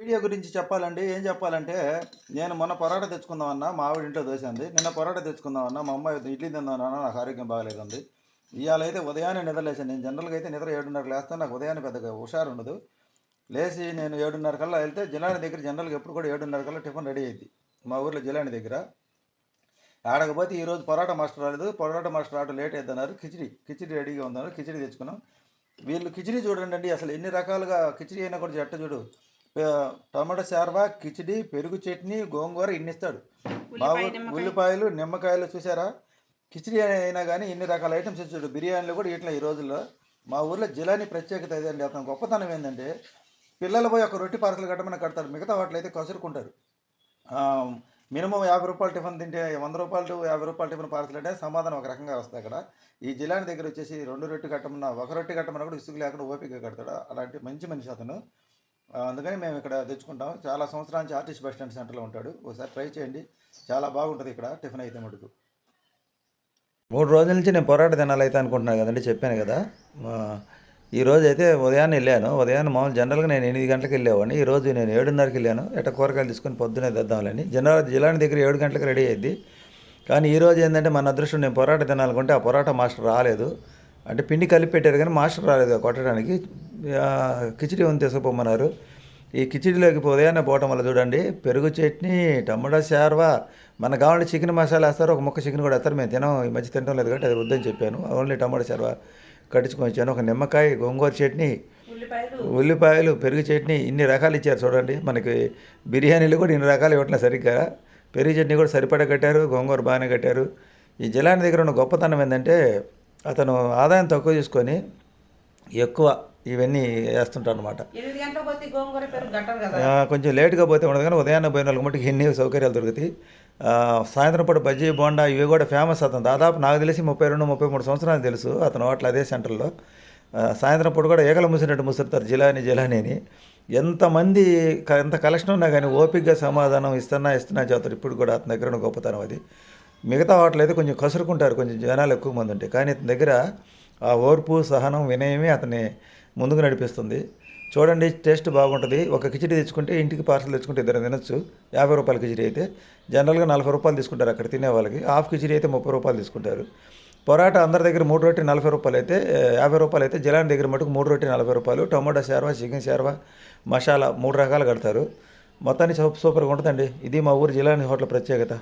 Video గురించి చెప్పాలండి. ఏం చెప్పాలంటే నేను మొన్న పొరాటా తెచ్చుకుందామన్నా మా ఆవిడ ఇంట్లో దోశంది నిన్న పొరాట తెచ్చుకుందామన్నా మా అమ్మాయి ఇడ్లీ తిందామన్నా నాకు ఆరోగ్యం బాగాలేదండి ఇవాళ అయితే ఉదయాన్నే నిద్రలేసాను నేను జనరల్గా అయితే నిద్ర ఏడున్నర లేస్తాను నాకు ఉదయాన్నే పెద్దగా హుషారు ఉండదు లేచి నేను ఏడున్నర కల్లా వెళ్తే జిలాని దగ్గర జనరల్గా ఎప్పుడు కూడా ఏడున్నర కల్లా టిఫిన్ రెడీ అయింది మా ఊర్లో జిలాని దగ్గర. ఆడకపోతే ఈరోజు పొరాటా మాస్టర్ రాలేదు. పొరాటా మాస్టర్ ఆటో లేట్ అవుతున్నారు కిచిడి కిచిడి రెడీగా ఉన్నారు కిచిడి తెచ్చుకున్నాం. వీళ్ళు కిచిడి చూడండి అసలు ఎన్ని రకాలుగా కిచిడి అయినా కూడా చెట్ట చూడు. టమాటా శార్వా కిచిడి పెరుగు చట్నీ గోంగూర ఇన్ని ఇస్తాడు ఊరు ఉల్లిపాయలు నిమ్మకాయలు చూసారా కిచిడి అయినా కానీ ఇన్ని రకాల ఐటమ్స్ ఇచ్చాడు బిర్యానీలు కూడా ఇట్లా ఈ రోజుల్లో. మా ఊర్లో జిలాని ప్రత్యేకత ఇదండి అతను గొప్పతనం ఏంటంటే పిల్లలు పోయి ఒక రొట్టి పార్సల్ కట్టమని కడతారు. మిగతా వాటిలో అయితే కసురుకుంటారు. మినిమం యాభై రూపాయలు టిఫిన్ తింటే వంద రూపాయలు టు యాభై రూపాయలు టిఫిన్ పార్సల్ అంటే సమాధానం ఒక రకంగా వస్తుంది అక్కడ. ఈ జిల్లాని దగ్గర వచ్చేసి రెండు రొట్టి కట్టమన్నా ఒక రొట్టి కట్టమన్నా కూడా ఇసుకు లేకుండా ఓపిక కడతాడు. అలాంటి మంచి మనిషి అతను. అందుకని మేము ఇక్కడ తెచ్చుకుంటాం. చాలా సంవత్సరాల నుంచి ఆర్టిస్ట్ బస్ స్టాండ్ సెంటర్లో ఉంటాడు. ఒకసారి ట్రై చేయండి. చాలా బాగుంటుంది ఇక్కడ టిఫిన్ అయితే మటుకు. మూడు రోజుల నుంచి నేను పొరాట తినాలైతే అనుకుంటున్నాను కదండి చెప్పాను కదా. ఈరోజు ఈ రోజు అయితే ఉదయాన్నే వెళ్ళాను. ఉదయాన్నే మామూలు జనరల్గా నేను ఎనిమిది గంటలకు వెళ్ళేవాడిని. ఈ రోజు నేను ఏడున్నరకి వెళ్ళాను. ఎట్ట కూరగాయలు తీసుకొని పొద్దునే తెద్దామని జనరల్ జిల్లాని దగ్గర ఏడు గంటలకు రెడీ అయ్యింది. కానీ ఈరోజు ఏంటంటే మన అదృష్టం నేను పొరాట తినాలనుకుంటే ఆ పొరాట మాస్టర్ రాలేదు. అంటే పిండి కలిపి పెట్టారు కానీ మాస్టర్ రాలేదు కొట్టడానికి. కిచిడి ఉంది తీసుకుపోమన్నారు. ఈ కిచిడిలోకి ఉదయాన్నే పోవటం వల్ల చూడండి పెరుగు చట్నీ టమాటా శార్వా మన కావాలంటే చికెన్ మసాలా వేస్తారు ఒక ముక్క చికెన్ కూడా వేస్తారు. మేము తినం ఈ మధ్య తినడం లేదు కాబట్టి అది వద్దని చెప్పాను. ఓన్లీ టమాటా శార్వా కట్టించుకొని వచ్చాను. ఒక నిమ్మకాయ గోంగూర చట్నీ ఉల్లిపాయలు. పెరుగు చట్నీ ఇన్ని రకాలు ఇచ్చారు చూడండి. మనకి బిర్యానీలు కూడా ఇన్ని రకాలు ఇవ్వట్లేదు సరిగ్గా. పెరుగు చట్నీ కూడా సరిపడా కట్టారు గోంగూర బాగానే కట్టారు. ఈ జిలాని దగ్గర ఉన్న గొప్పతనం ఏంటంటే అతను ఆదాయం తక్కువ చేసుకొని ఎక్కువ ఇవన్నీ వేస్తుంటారు అనమాట కొంచెం లేట్గా పోతే ఉండదు కానీ ఉదయాన్నే పోయిన వాళ్ళకి మటుకు ఎన్ని సౌకర్యాలు దొరుకుతాయి. సాయంత్రం పూట బజ్జీ బోండా ఇవి కూడా ఫేమస్ అతను. దాదాపు నాకు తెలిసి ముప్పై రెండు ముప్పై మూడు సంవత్సరాలు తెలుసు అతను హోటల్ అదే సెంటర్లో. సాయంత్రం పూట కూడా ఏకలు మూసినట్టు ముసురుతారు జిలాని జిలాని అని. ఎంతమంది ఎంత కలెక్షన్ ఉన్నా కానీ ఓపికగా సమాధానం ఇస్తున్నా ఇస్తున్నా చెబుతారు ఇప్పుడు కూడా అతని దగ్గర గొప్పతనం అది. మిగతా వాటిలో అయితే కొంచెం కసురుకుంటారు. కొంచెం జనాలు ఎక్కువ మంది ఉంటాయి కానీ ఇతని దగ్గర ఆ ఓర్పు సహనం వినయమే అతన్ని ముందుకు నడిపిస్తుంది. చూడండి టేస్ట్ బాగుంటుంది. ఒక కిచిడి తెచ్చుకుంటే ఇంటికి పార్సల్ తెచ్చుకుంటే ఇద్దరు తినచ్చు. యాభై రూపాయల కిచిడి అయితే. జనరల్గా నలభై రూపాయలు తీసుకుంటారు అక్కడ తినే వాళ్ళకి. హాఫ్ కిచిడి అయితే ముప్పై రూపాయలు తీసుకుంటారు. పొరాటా అందరి దగ్గర మూడు రొట్టి నలభై రూపాయలు అయితే యాభై రూపాయలు అయితే జిలాన్ దగ్గర మటుకు మూడు రొట్టి నలభై రూపాయలు టమాటా శార్వా చికెన్ శార్వా మసాలా మూడు రకాలు కడతారు. మొత్తానికి సూపర్గా ఉంటుందండి. ఇది మా ఊరు జిలాని హోటల్ ప్రత్యేకత.